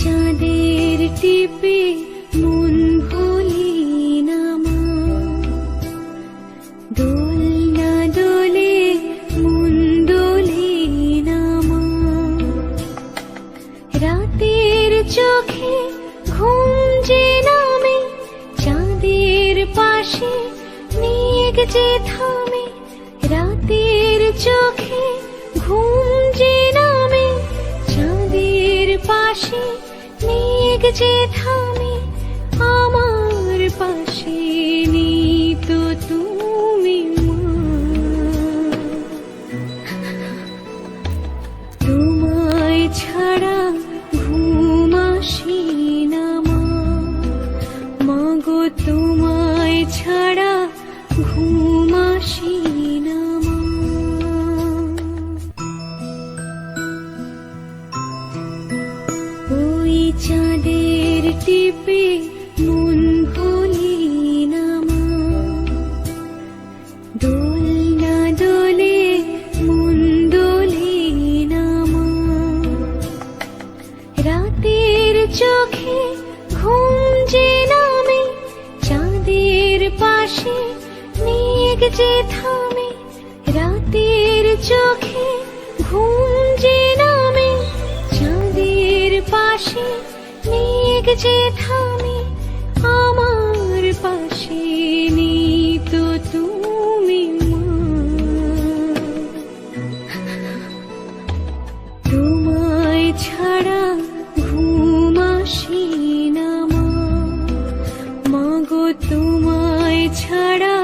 চাঁদের টিপে মন তোলে নামা দোলে নামা রাতের চোখে যে নামে চাঁদের পাশে মেঘ যে থামে আমার পাশে তো তুমি তোমায় ছাড়া ঘুম আসি না মা। মাগো, তোমায় ছাড়া ঘুম আসি চাঁদের টিপে মন ভুলি না মা। দোল দোলে, মন দোলে না মা। রাতের চোখে ঘুম যে নামে, চাঁদের পাশে মেঘ যে থামে, রাতের পাশে মেঘ যে থামে আমার পাশে নেই তো তুমি তোমায় ছাড়া ঘুম আসি না মা। মাগো, তোমায় ছাড়া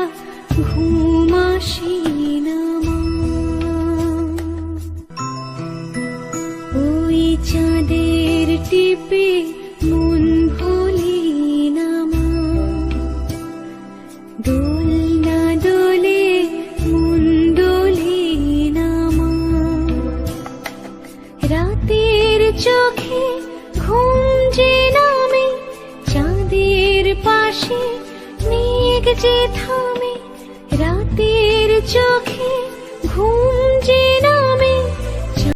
ঘুম আসি ওই চাঁদের টিপে মন ভুলি না মা দোল না দোলে মন দোলে না মা রাতের চোখে ঘুম যে নামে, চাঁদের পাশে মেঘ যে থামে, রাতের চোখে